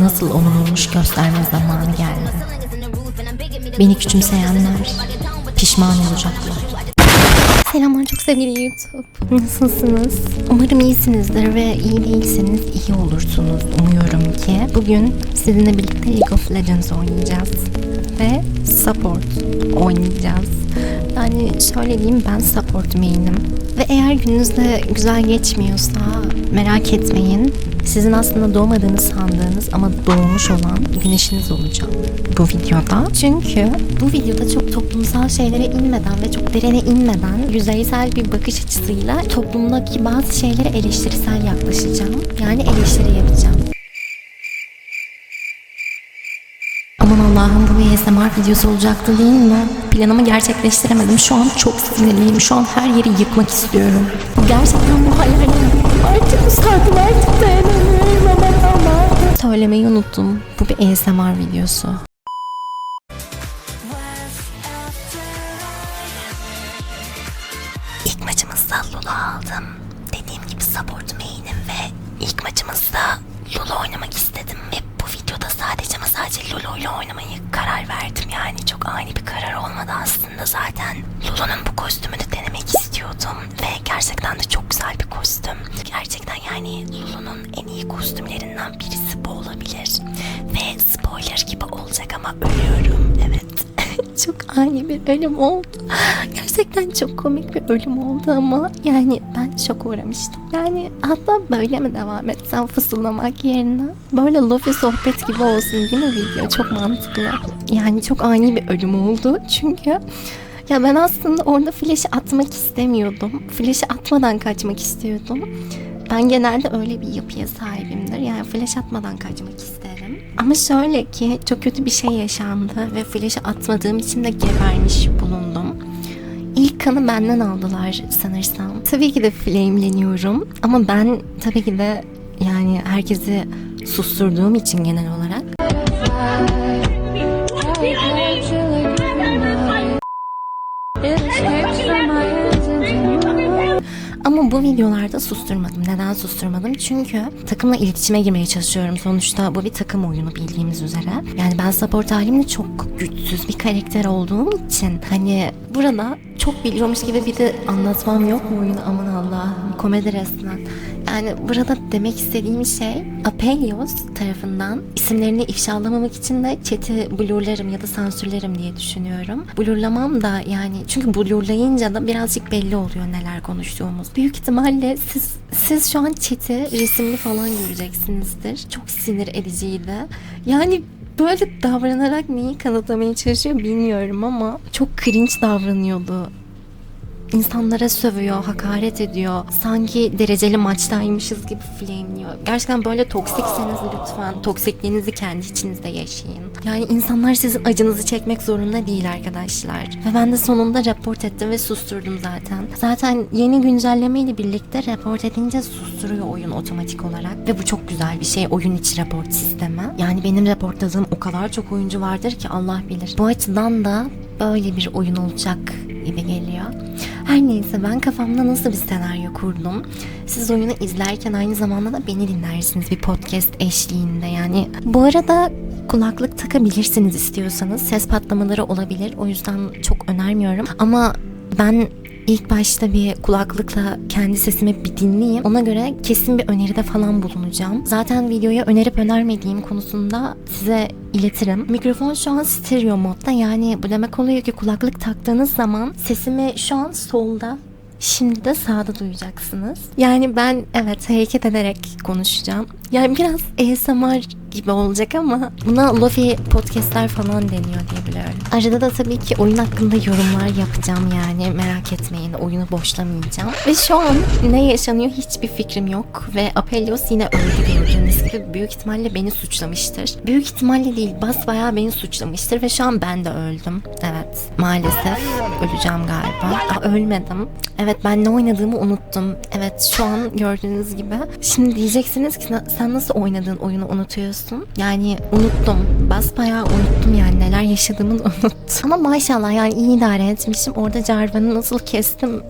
nasıl olunurmuş gösterme zamanı geldi. Beni küçümseyenler pişman olacaklar. Selamlar çok sevgili YouTube. Nasılsınız? Umarım iyisinizdir ve iyi değilseniz iyi olursunuz. Umuyorum ki bugün sizinle birlikte League of Legends oynayacağız. Ve support oynayacağız. Yani şöyle diyeyim ben support main'im. Ve eğer gününüzde güzel geçmiyorsa merak etmeyin. Sizin aslında doğmadığınız sandığınız ama doğmuş olan güneşiniz olacağım bu videoda. Çünkü bu videoda çok toplumsal şeylere inmeden ve çok derine inmeden yüzeysel bir bakış açısıyla toplumdaki bazı şeylere eleştirisel yaklaşacağım. Yani eleştiri yapacağım. Aman Allah'ım bu bir ASMR videosu olacaktı değil mi? Planımı gerçekleştiremedim. Şu an çok sinirliyim. Şu an her yeri yıkmak istiyorum. Gerçekten bu hayalim. Artık usandım artık dayanamıyorum. Söylemeyi unuttum. Bu bir ASMR videosu. İlk maçımızda Lulu aldım. Dediğim gibi support main'im ve ilk maçımızda Lulu oynamak istedim ve bu videoda sadece sadece Lulu ile oynamayı karar verdim. Yani çok ani bir karar olmadı aslında zaten. Lulu'nun bu kostümünü denemek istiyordum ve gerçekten de çok güzel bir kostüm. Gerçekten yani Lulu'nun en iyi kostümlerinden birisi bu olabilir. Ve spoiler gibi olacak ama ölüyorum evet. çok ani bir ölüm oldu. Gerçekten çok komik bir ölüm oldu ama yani ben şok uğramıştım. Yani hatta böyle mi devam etsem fısıldamak yerine böyle lofi sohbet gibi olsun değil mi video? Çok mantıklı. Yani çok ani bir ölüm oldu çünkü ya ben aslında orada flash'ı atmak istemiyordum. Flash'ı atmadan kaçmak istiyordum. Ben genelde öyle bir yapıya sahibimdir. Yani flash atmadan kaçmak isterim. Ama şöyle ki çok kötü bir şey yaşandı ve flash'ı atmadığım için de gebermiş bulundum. İlk kanı benden aldılar sanırsam. Tabii ki de flameleniyorum ama ben tabii ki de yani herkesi susturduğum için genel olarak Ama bu videolarda susturmadım. Neden susturmadım? Çünkü takımla iletişime girmeye çalışıyorum. Sonuçta bu bir takım oyunu bildiğimiz üzere. Yani ben support halimde çok güçsüz bir karakter olduğum için hani burada çok biliyormuş gibi bir de anlatmam yok mu oyunu aman Allah'ım komedi resmen. Yani burada demek istediğim şey Apelios tarafından isimlerini ifşalamamak için de chat'i blurlarım ya da sansürlerim diye düşünüyorum. Blurlamam da yani çünkü blurlayınca da birazcık belli oluyor neler konuştuğumuz. Büyük ihtimalle siz siz şu an chat'i resimli falan göreceksinizdir. Çok sinir ediciydi. Yani böyle davranarak neyi kanıtlamaya çalışıyor bilmiyorum ama çok cringe davranıyordu insanlara sövüyor, hakaret ediyor. Sanki dereceli maçtaymışız gibi flameliyor. Gerçekten böyle toksikseniz lütfen toksikliğinizi kendi içinizde yaşayın. Yani insanlar sizin acınızı çekmek zorunda değil arkadaşlar. Ve ben de sonunda report ettim ve susturdum zaten. Zaten yeni güncelleme ile birlikte report edince susturuyor oyun otomatik olarak. Ve bu çok güzel bir şey oyun içi report sistemi. Yani benim reportladığım o kadar çok oyuncu vardır ki Allah bilir. Bu açıdan da böyle bir oyun olacak gibi geliyor. Her neyse ben kafamda nasıl bir senaryo kurdum. Siz oyunu izlerken aynı zamanda da beni dinlersiniz bir podcast eşliğinde yani. Bu arada kulaklık takabilirsiniz istiyorsanız. Ses patlamaları olabilir. O yüzden çok önermiyorum. Ama ben ilk başta bir kulaklıkla kendi sesimi bir dinleyeyim. Ona göre kesin bir öneride falan bulunacağım. Zaten videoya önerip önermediğim konusunda size iletirim. Mikrofon şu an stereo modda yani bu demek oluyor ki kulaklık taktığınız zaman sesimi şu an solda Şimdi de sağda duyacaksınız. Yani ben evet hareket ederek konuşacağım. Yani biraz ASMR gibi olacak ama buna Lofi podcastler falan deniyor diye biliyorum. Arada da tabii ki oyun hakkında yorumlar yapacağım yani merak etmeyin oyunu boşlamayacağım. Ve şu an ne yaşanıyor hiçbir fikrim yok ve Apelios yine öldü gördüğünüz gibi büyük ihtimalle beni suçlamıştır. Büyük ihtimalle değil basbayağı beni suçlamıştır ve şu an ben de öldüm. Evet maalesef öleceğim galiba. Aa, ölmedim. Evet ben ne oynadığımı unuttum. Evet şu an gördüğünüz gibi. Şimdi diyeceksiniz ki sen nasıl oynadığın oyunu unutuyorsun? Yani unuttum. Basbayağı unuttum yani neler yaşadığımı unuttum. Ama maşallah yani iyi idare etmişim. Orada Jarvan'ı nasıl kestim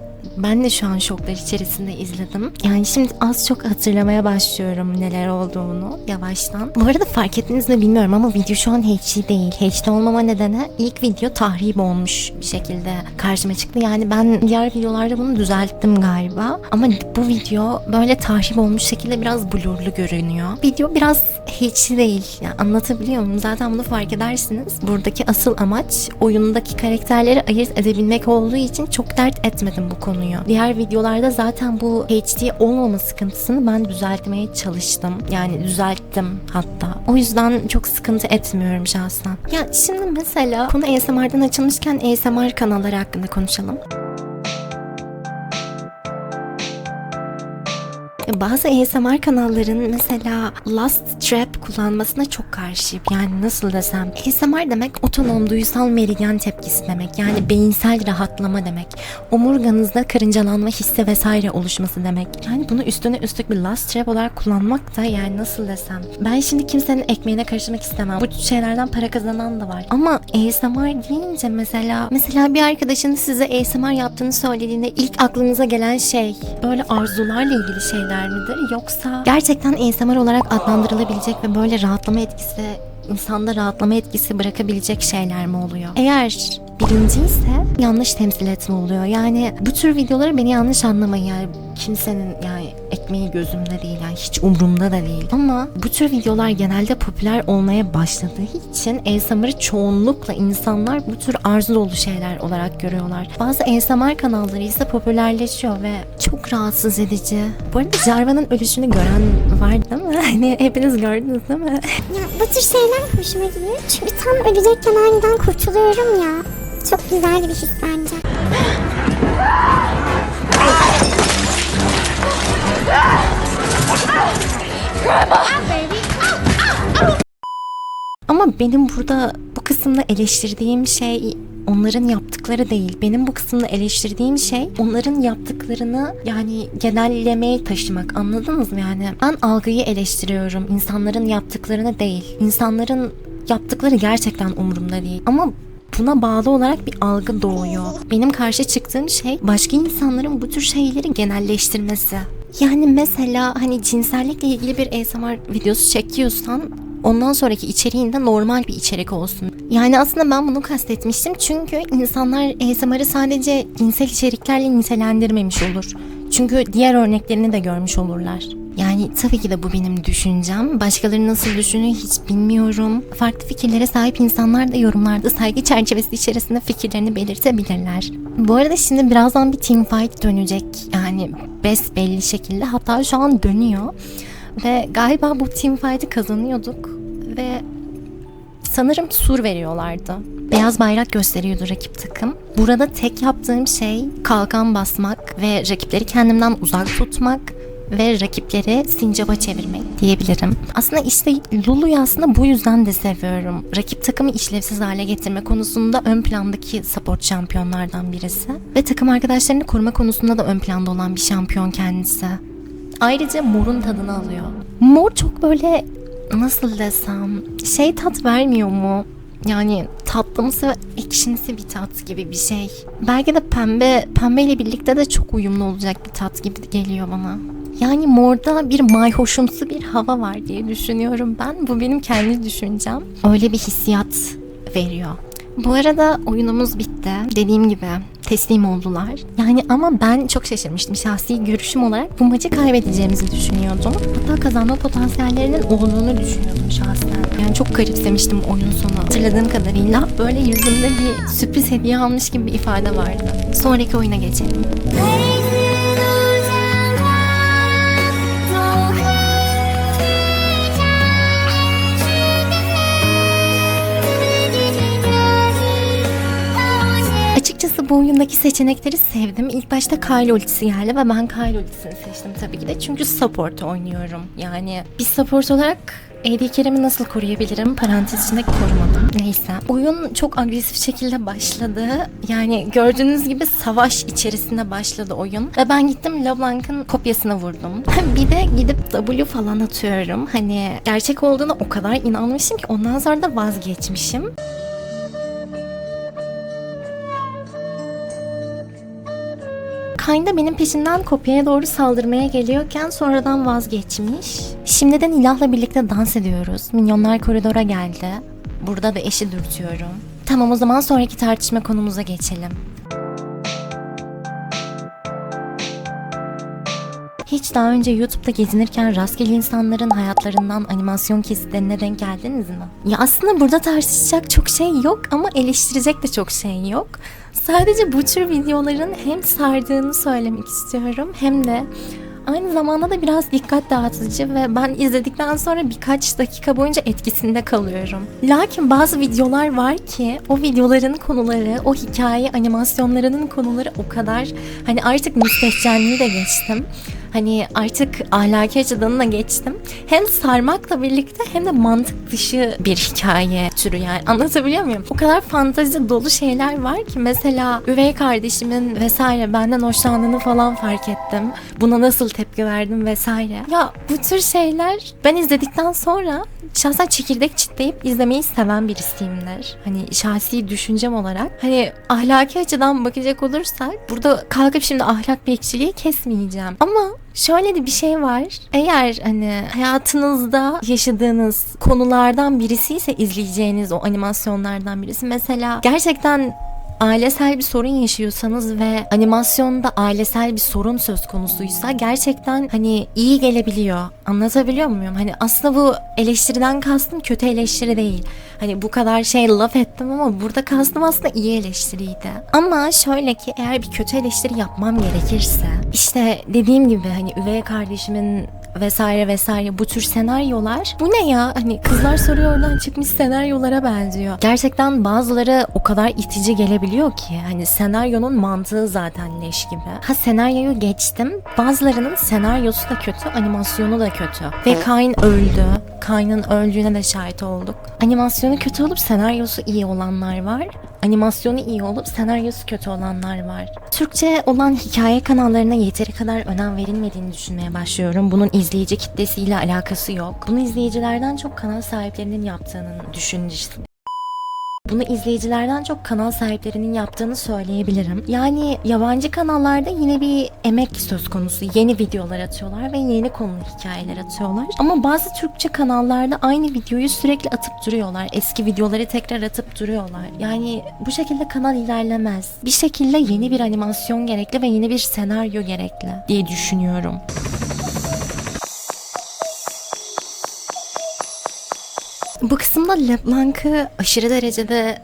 ben de şu an şoklar içerisinde izledim. Yani şimdi az çok hatırlamaya başlıyorum neler olduğunu yavaştan. Bu arada fark ettiniz mi bilmiyorum ama video şu an HD değil. HD olmama nedeni ilk video tahrip olmuş bir şekilde karşıma çıktı. Yani ben diğer videolarda bunu düzelttim galiba. Ama bu video böyle tahrip olmuş şekilde biraz blurlu görünüyor. Video biraz HD değil. Yani anlatabiliyor muyum? Zaten bunu fark edersiniz. Buradaki asıl amaç oyundaki karakterleri ayırt edebilmek olduğu için çok dert etmedim bu konuyu. Diğer videolarda zaten bu HD olmama sıkıntısını ben düzeltmeye çalıştım. Yani düzelttim hatta. O yüzden çok sıkıntı etmiyorum şahsen. Ya şimdi mesela konu ASMR'dan açılmışken ASMR kanalları hakkında konuşalım. Bazı ASMR kanalların mesela Last Trap kullanmasına çok karşıyım. Yani nasıl desem. ASMR demek otonom duysal meridyen tepkisi demek. Yani beyinsel rahatlama demek. Omurganızda karıncalanma hissi vesaire oluşması demek. Yani bunu üstüne üstlük bir Last Trap olarak kullanmak da yani nasıl desem. Ben şimdi kimsenin ekmeğine karışmak istemem. Bu şeylerden para kazanan da var. Ama ASMR deyince mesela mesela bir arkadaşınız size ASMR yaptığını söylediğinde ilk aklınıza gelen şey böyle arzularla ilgili şeyler midir yoksa gerçekten ASMR olarak adlandırılabilecek ve böyle rahatlama etkisi insanda rahatlama etkisi bırakabilecek şeyler mi oluyor? Eğer birinci ise yanlış temsil etme oluyor. Yani bu tür videoları beni yanlış anlamayın yani kimsenin yani ekmeği gözümde değil yani hiç umurumda da değil. Ama bu tür videolar genelde popüler olmaya başladığı için ASMR'ı çoğunlukla insanlar bu tür arzu dolu şeyler olarak görüyorlar. Bazı ASMR kanalları ise popülerleşiyor ve çok rahatsız edici. Bu arada Jarvan'ın ölüşünü gören var değil mi? Hani hepiniz gördünüz değil mi? Ya bu tür şeyler hoşuma gidiyor. Çünkü tam ölecekken aniden kurtuluyorum ya. Çok güzel bir his bence. Ama benim burada bu kısımda eleştirdiğim şey onların yaptıkları değil. Benim bu kısımda eleştirdiğim şey onların yaptıklarını yani genellemeye taşımak. Anladınız mı yani? Ben algıyı eleştiriyorum. insanların yaptıklarını değil. İnsanların yaptıkları gerçekten umurumda değil. Ama buna bağlı olarak bir algı doğuyor. Benim karşı çıktığım şey başka insanların bu tür şeyleri genelleştirmesi. Yani mesela hani cinsellikle ilgili bir ASMR videosu çekiyorsan ondan sonraki içeriğinde normal bir içerik olsun. Yani aslında ben bunu kastetmiştim çünkü insanlar ASMR'ı sadece cinsel içeriklerle nitelendirmemiş olur. Çünkü diğer örneklerini de görmüş olurlar. Yani tabii ki de bu benim düşüncem. Başkaları nasıl düşünüyor hiç bilmiyorum. Farklı fikirlere sahip insanlar da yorumlarda saygı çerçevesi içerisinde fikirlerini belirtebilirler. Bu arada şimdi birazdan bir team fight dönecek. Yani besbelli şekilde hatta şu an dönüyor. Ve galiba bu team fight'ı kazanıyorduk ve sanırım sur veriyorlardı. Beyaz bayrak gösteriyordu rakip takım. Burada tek yaptığım şey kalkan basmak ve rakipleri kendimden uzak tutmak ve rakipleri sincaba çevirmek diyebilirim. Aslında işte Lulu'yu aslında bu yüzden de seviyorum. Rakip takımı işlevsiz hale getirme konusunda ön plandaki support şampiyonlardan birisi. Ve takım arkadaşlarını koruma konusunda da ön planda olan bir şampiyon kendisi. Ayrıca morun tadını alıyor. Mor çok böyle nasıl desem şey tat vermiyor mu? Yani tatlımsı ve ekşimsi bir tat gibi bir şey. Belki de pembe, pembeyle birlikte de çok uyumlu olacak bir tat gibi geliyor bana. Yani morda bir mayhoşumsu bir hava var diye düşünüyorum ben. Bu benim kendi düşüncem. Öyle bir hissiyat veriyor. Bu arada oyunumuz bitti. Dediğim gibi teslim oldular. Yani ama ben çok şaşırmıştım. Şahsi görüşüm olarak bu maçı kaybedeceğimizi düşünüyordum. Hatta kazanma potansiyellerinin olduğunu düşünüyordum şahsen. Yani çok garipsemiştim oyun sonu. Hatırladığım kadarıyla böyle yüzümde bir sürpriz hediye almış gibi bir ifade vardı. Sonraki oyuna geçelim. Açıkçası bu oyundaki seçenekleri sevdim. İlk başta Kyle ultisi geldi ve ben Kyle ultisini seçtim tabii ki de. Çünkü support oynuyorum. Yani bir support olarak AD Kerem'i nasıl koruyabilirim? Parantez içinde korumadım. Neyse. Oyun çok agresif şekilde başladı. Yani gördüğünüz gibi savaş içerisinde başladı oyun. Ve ben gittim LeBlanc'ın kopyasına vurdum. bir de gidip W falan atıyorum. Hani gerçek olduğuna o kadar inanmışım ki ondan sonra da vazgeçmişim. Kayn'da benim peşimden kopyaya doğru saldırmaya geliyorken sonradan vazgeçmiş. Şimdiden ilahla birlikte dans ediyoruz. Minyonlar koridora geldi. Burada da eşi dürtüyorum. Tamam o zaman sonraki tartışma konumuza geçelim. Daha önce YouTube'da gezinirken rastgele insanların hayatlarından animasyon kesitlerine denk geldiniz mi? Ya aslında burada tartışacak çok şey yok ama eleştirecek de çok şey yok. Sadece bu tür videoların hem sardığını söylemek istiyorum hem de aynı zamanda da biraz dikkat dağıtıcı ve ben izledikten sonra birkaç dakika boyunca etkisinde kalıyorum. Lakin bazı videolar var ki o videoların konuları, o hikaye animasyonlarının konuları o kadar hani artık müstehcenliği de geçtim. Hani artık ahlaki açıdan da geçtim. Hem sarmakla birlikte hem de mantık dışı bir hikaye türü yani anlatabiliyor muyum? O kadar fantezi dolu şeyler var ki mesela üvey kardeşimin vesaire benden hoşlandığını falan fark ettim. Buna nasıl tepki verdim vesaire. Ya bu tür şeyler ben izledikten sonra şahsen çekirdek çitleyip izlemeyi seven birisiyimdir. Hani şahsi düşüncem olarak. Hani ahlaki açıdan bakacak olursak burada kalkıp şimdi ahlak bekçiliği kesmeyeceğim. Ama şöyle de bir şey var. Eğer hani hayatınızda yaşadığınız konulardan birisi ise izleyeceğiniz o animasyonlardan birisi. Mesela gerçekten ailesel bir sorun yaşıyorsanız ve animasyonda ailesel bir sorun söz konusuysa gerçekten hani iyi gelebiliyor. Anlatabiliyor muyum? Hani aslında bu eleştiriden kastım kötü eleştiri değil. Hani bu kadar şey laf ettim ama burada kastım aslında iyi eleştiriydi. Ama şöyle ki eğer bir kötü eleştiri yapmam gerekirse işte dediğim gibi hani üvey kardeşimin vesaire vesaire bu tür senaryolar bu ne ya hani kızlar soruyor oradan çıkmış senaryolara benziyor. Gerçekten bazıları o kadar itici gelebiliyor ki hani senaryonun mantığı zaten leş gibi. Ha senaryoyu geçtim bazılarının senaryosu da kötü animasyonu da kötü ve Kain öldü. Kain'in öldüğüne de şahit olduk. Animasyonu kötü olup senaryosu iyi olanlar var. Animasyonu iyi olup senaryosu kötü olanlar var. Türkçe olan hikaye kanallarına yeteri kadar önem verilmediğini düşünmeye başlıyorum. Bunun izleyici kitlesiyle alakası yok. Bunu izleyicilerden çok kanal sahiplerinin yaptığının düşüncesi. Bunu izleyicilerden çok kanal sahiplerinin yaptığını söyleyebilirim. Yani yabancı kanallarda yine bir emek söz konusu. Yeni videolar atıyorlar ve yeni konulu hikayeler atıyorlar. Ama bazı Türkçe kanallarda aynı videoyu sürekli atıp duruyorlar. Eski videoları tekrar atıp duruyorlar. Yani bu şekilde kanal ilerlemez. Bir şekilde yeni bir animasyon gerekli ve yeni bir senaryo gerekli diye düşünüyorum. Bu kısımda LeBlanc'ı aşırı derecede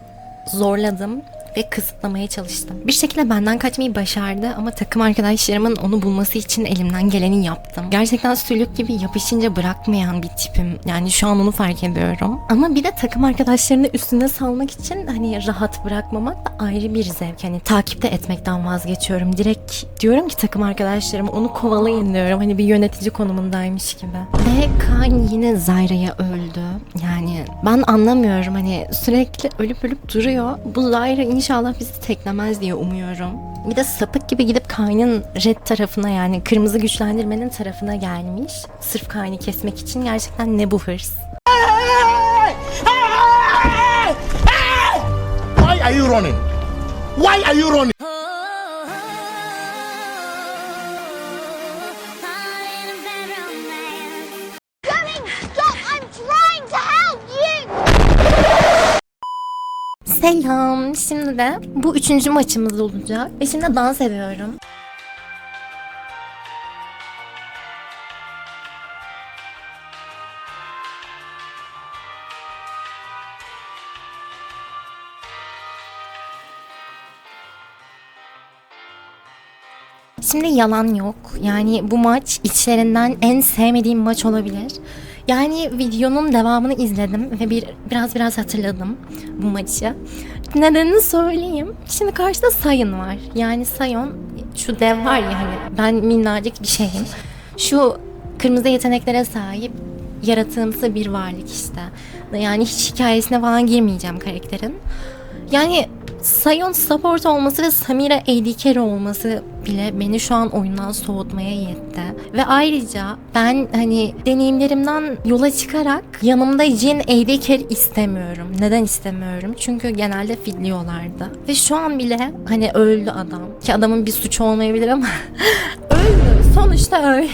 zorladım ve kısıtlamaya çalıştım. Bir şekilde benden kaçmayı başardı ama takım arkadaşlarımın onu bulması için elimden geleni yaptım. Gerçekten sülük gibi yapışınca bırakmayan bir tipim. Yani şu an onu fark ediyorum. Ama bir de takım arkadaşlarını üstüne salmak için hani rahat bırakmamak da ayrı bir zevk. Hani takipte etmekten vazgeçiyorum. Direkt diyorum ki takım arkadaşlarıma onu kovalayın diyorum. Hani bir yönetici konumundaymış gibi. Ve Kaan yine Zyra'ya öldü. Yani ben anlamıyorum hani sürekli ölüp ölüp duruyor. Bu Zyra inşallah bizi teklemez diye umuyorum. Bir de sapık gibi gidip Kayn'ın red tarafına yani kırmızı güçlendirmenin tarafına gelmiş. Sırf Kayn'ı kesmek için gerçekten ne bu hırs. Why are you running? Why are you running? Selam. Şimdi de bu üçüncü maçımız olacak. Ve şimdi dans ediyorum. Şimdi yalan yok. Yani bu maç içlerinden en sevmediğim maç olabilir. Yani videonun devamını izledim ve bir biraz biraz hatırladım bu maçı. Nedenini söyleyeyim. Şimdi karşıda Sayın var. Yani Sayon şu dev var ya hani ben minnacık bir şeyim. Şu kırmızı yeteneklere sahip yaratığımsı bir varlık işte. Yani hiç hikayesine falan girmeyeceğim karakterin. Yani Sayon support olması ve Samira AD olması bile beni şu an oyundan soğutmaya yetti. Ve ayrıca ben hani deneyimlerimden yola çıkarak yanımda Jin AD istemiyorum. Neden istemiyorum? Çünkü genelde fidliyorlardı. Ve şu an bile hani öldü adam. Ki adamın bir suçu olmayabilir ama öldü. Sonuçta öldü.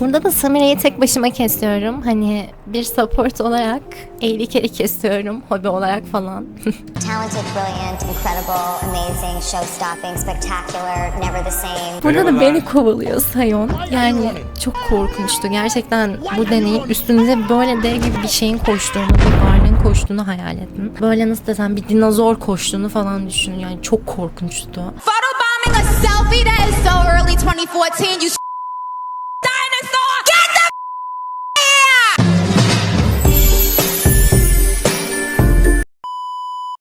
Burada da Samira'yı tek başıma kesiyorum. Hani bir support olarak 50 kere kesiyorum. Hobi olarak falan. Talented, brilliant, incredible, amazing, show-stopping, spectacular, never the same. Burada da beni kovalıyor Sayon. Yani çok korkunçtu. Gerçekten bu deneyim üstünüze böyle dev gibi bir şeyin koştuğunu, bir varlığın koştuğunu hayal edin. Böyle nasıl desem bir dinozor koştuğunu falan düşünün. Yani çok korkunçtu. Photobombing a selfie that is so early 2014. You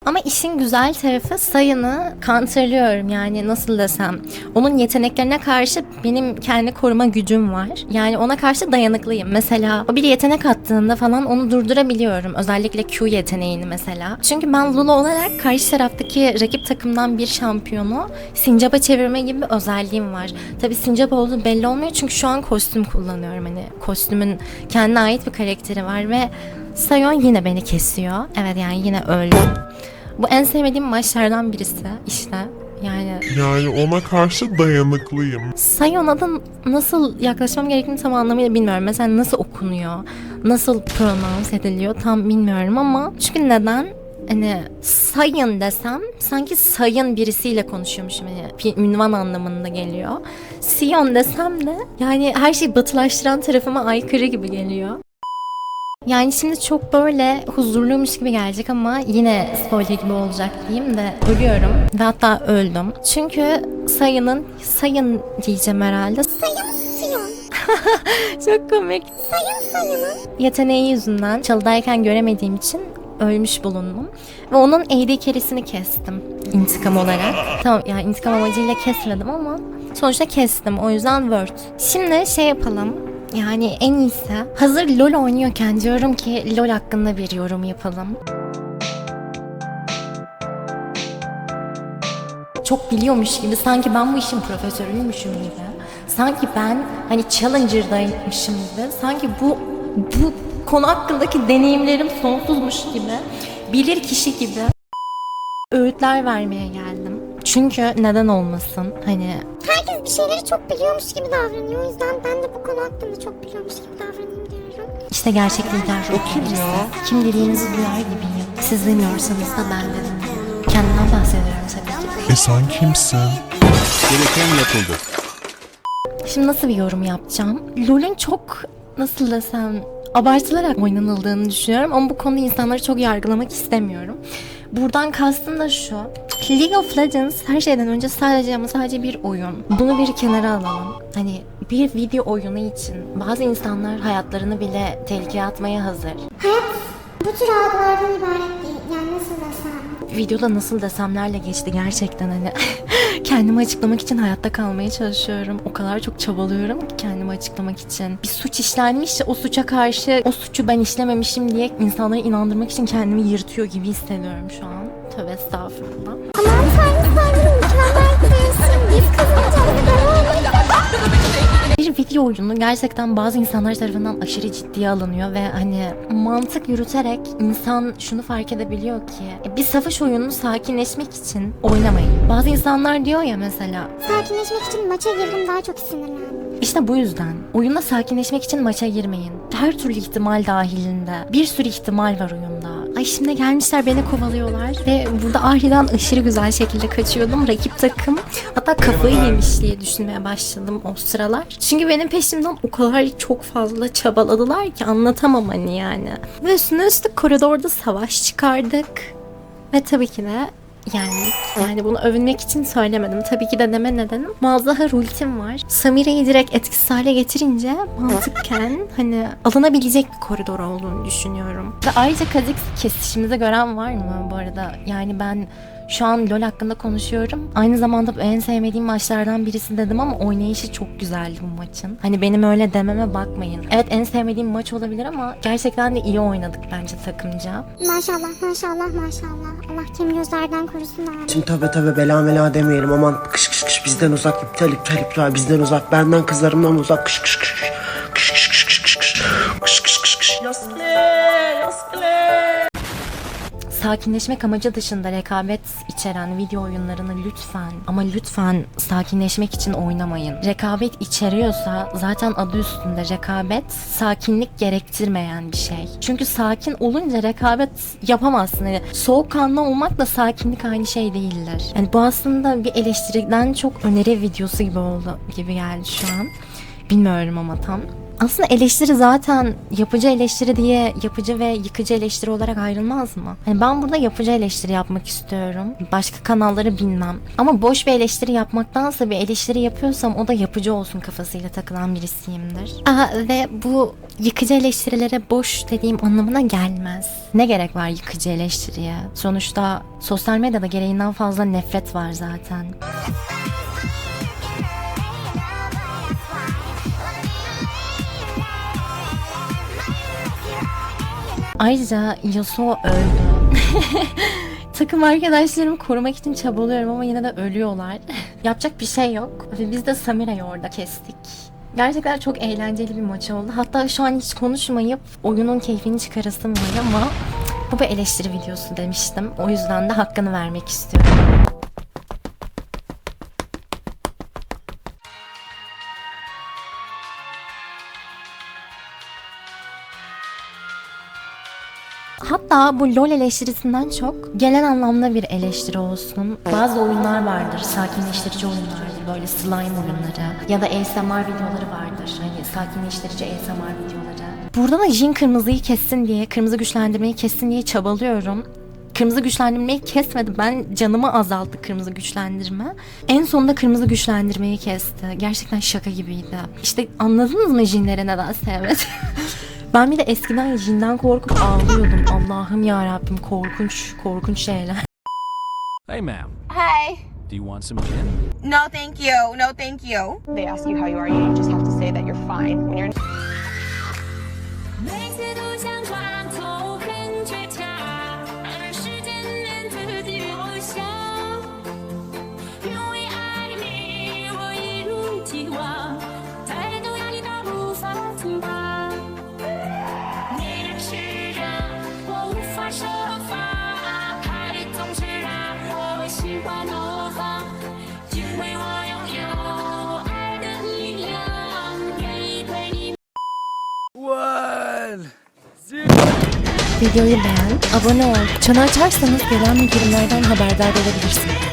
Ama işin güzel tarafı sayını counterlıyorum yani nasıl desem. Onun yeteneklerine karşı benim kendi koruma gücüm var. Yani ona karşı dayanıklıyım. Mesela o bir yetenek attığında falan onu durdurabiliyorum. Özellikle Q yeteneğini mesela. Çünkü ben Lulu olarak karşı taraftaki rakip takımdan bir şampiyonu sincapa çevirme gibi bir özelliğim var. Tabi sincap olduğu belli olmuyor çünkü şu an kostüm kullanıyorum. Hani kostümün kendine ait bir karakteri var ve Sayon yine beni kesiyor. Evet yani yine öldüm. Bu en sevmediğim maçlardan birisi işte. Yani Yani ona karşı dayanıklıyım. Sayon'a da nasıl yaklaşmam gerektiğini tam anlamıyla bilmiyorum. Mesela nasıl okunuyor, nasıl pronounce ediliyor tam bilmiyorum ama çünkü neden? Hani sayın desem sanki sayın birisiyle konuşuyormuşum hani bir ünvan anlamında geliyor. Sion desem de yani her şeyi batılaştıran tarafıma aykırı gibi geliyor. Yani şimdi çok böyle huzurluymuş gibi gelecek ama yine spoiler gibi olacak diyeyim de ölüyorum ve hatta öldüm. Çünkü sayının sayın diyeceğim herhalde. Sayın. Çok komik. Sayın Sayın'ın. Yeteneği yüzünden çalıdayken göremediğim için ölmüş bulundum. Ve onun AD kerisini kestim intikam olarak. Tamam yani intikam amacıyla kesmedim ama sonuçta kestim. O yüzden Word. Şimdi şey yapalım. Yani en iyisi hazır LoL oynuyorken diyorum ki LoL hakkında bir yorum yapalım. çok biliyormuş gibi sanki ben bu işin profesörüymüşüm gibi. Sanki ben hani Challenger'daymışım gibi. Sanki bu bu konu hakkındaki deneyimlerim sonsuzmuş gibi. Bilir kişi gibi öğütler vermeye geldim. Çünkü neden olmasın? Hani Herkes bir şeyleri çok biliyormuş gibi davranıyor. O yüzden ben de bu konu hakkında çok biliyormuş gibi davranayım diyorum. işte gerçek lider ruh birisi. Kim dediğinizi duyar gibiyim. Siz demiyorsanız da ben de dinliyorum. Kendimden bahsediyorum tabii ki. E sen kimsin? Gereken yapıldı. Şimdi nasıl bir yorum yapacağım? LoL'ün çok nasıl desem abartılarak oynanıldığını düşünüyorum ama bu konuda insanları çok yargılamak istemiyorum. Buradan kastım da şu. League of Legends her şeyden önce sadece ama sadece bir oyun. Bunu bir kenara alalım. Hani bir video oyunu için bazı insanlar hayatlarını bile tehlikeye atmaya hazır. Hayat bu tür algılardan ibaret değil. Yani nasıl desem. videoda nasıl desemlerle geçti gerçekten hani kendimi açıklamak için hayatta kalmaya çalışıyorum. O kadar çok çabalıyorum ki kendimi açıklamak için. Bir suç işlenmiş o suça karşı o suçu ben işlememişim diye insanları inandırmak için kendimi yırtıyor gibi hissediyorum şu an. Tövbe estağfurullah. Aman tanrım tanrım mükemmel bir değilsin. Biz kazanacağız. Bir video oyunu gerçekten bazı insanlar tarafından aşırı ciddiye alınıyor ve hani mantık yürüterek insan şunu fark edebiliyor ki e, bir savaş oyununu sakinleşmek için oynamayın. Bazı insanlar diyor ya mesela Sakinleşmek için maça girdim daha çok sinirlendim. İşte bu yüzden oyunda sakinleşmek için maça girmeyin. Her türlü ihtimal dahilinde. Bir sürü ihtimal var oyunda. Şimdi gelmişler beni kovalıyorlar ve burada Ahri'den aşırı güzel şekilde kaçıyordum. Rakip takım hatta kafayı yemiş diye düşünmeye başladım o sıralar. Çünkü benim peşimden o kadar çok fazla çabaladılar ki anlatamam hani yani. Ve üstüne üstlük koridorda savaş çıkardık. Ve tabii ki de yani yani bunu övünmek için söylemedim. Tabii ki de deme nedenim. Malzahar ultim var. Samire'yi direkt etkisiz hale getirince mantıkken hani alınabilecek bir koridor olduğunu düşünüyorum. Ve ayrıca Kha'Zix kesişimizi gören var mı bu arada? Yani ben Şu an LoL hakkında konuşuyorum. Aynı zamanda en sevmediğim maçlardan birisi dedim ama oynayışı çok güzeldi bu maçın. Hani benim öyle dememe bakmayın. Evet en sevmediğim maç olabilir ama gerçekten de iyi oynadık bence takımca. Maşallah maşallah maşallah. Allah kim gözlerden korusun abi. Şimdi tabi tabi bela mela demeyelim aman kış kış kış bizden uzak iptal iptal iptal bizden uzak benden kızlarımdan uzak kış kış kış kış Sakinleşmek amacı dışında rekabet içeren video oyunlarını lütfen ama lütfen sakinleşmek için oynamayın. Rekabet içeriyorsa zaten adı üstünde rekabet sakinlik gerektirmeyen bir şey. Çünkü sakin olunca rekabet yapamazsın. Yani soğukkanlı olmakla sakinlik aynı şey değildir. Yani bu aslında bir eleştiriden çok öneri videosu gibi oldu gibi geldi şu an. Bilmiyorum ama tam. Aslında eleştiri zaten yapıcı eleştiri diye yapıcı ve yıkıcı eleştiri olarak ayrılmaz mı? Hani ben burada yapıcı eleştiri yapmak istiyorum. Başka kanalları bilmem. Ama boş bir eleştiri yapmaktansa bir eleştiri yapıyorsam o da yapıcı olsun kafasıyla takılan birisiyimdir. Aa, ve bu yıkıcı eleştirilere boş dediğim anlamına gelmez. Ne gerek var yıkıcı eleştiriye? Sonuçta sosyal medyada gereğinden fazla nefret var zaten. Ayrıca Yasuo öldü. Takım arkadaşlarımı korumak için çabalıyorum ama yine de ölüyorlar. Yapacak bir şey yok. Ve biz de Samira'yı orada kestik. Gerçekten çok eğlenceli bir maç oldu. Hatta şu an hiç konuşmayıp oyunun keyfini çıkarasım var ama bu bir eleştiri videosu demiştim. O yüzden de hakkını vermek istiyorum. Hatta bu LoL eleştirisinden çok genel anlamda bir eleştiri olsun. Bazı oyunlar vardır, sakinleştirici oyunlardır, böyle slime oyunları ya da ASMR videoları vardır. Hani sakinleştirici ASMR videoları. Burada da Jin kırmızıyı kessin diye, kırmızı güçlendirmeyi kessin diye çabalıyorum. Kırmızı güçlendirmeyi kesmedi. Ben canımı azalttı kırmızı güçlendirme. En sonunda kırmızı güçlendirmeyi kesti. Gerçekten şaka gibiydi. İşte anladınız mı Jinleri neden sevmedi? Ben bir de eskiden cinden korkup ağlıyordum. Allah'ım ya Rabbim korkunç korkunç şeyler. Hey ma'am, Hey. do you want some gin? No, thank you. No, thank you. they ask you how you are, you just have to say that you're fine when you're Videoyu beğen, abone ol. Çanı açarsanız gelen bildirimlerden haberdar olabilirsiniz.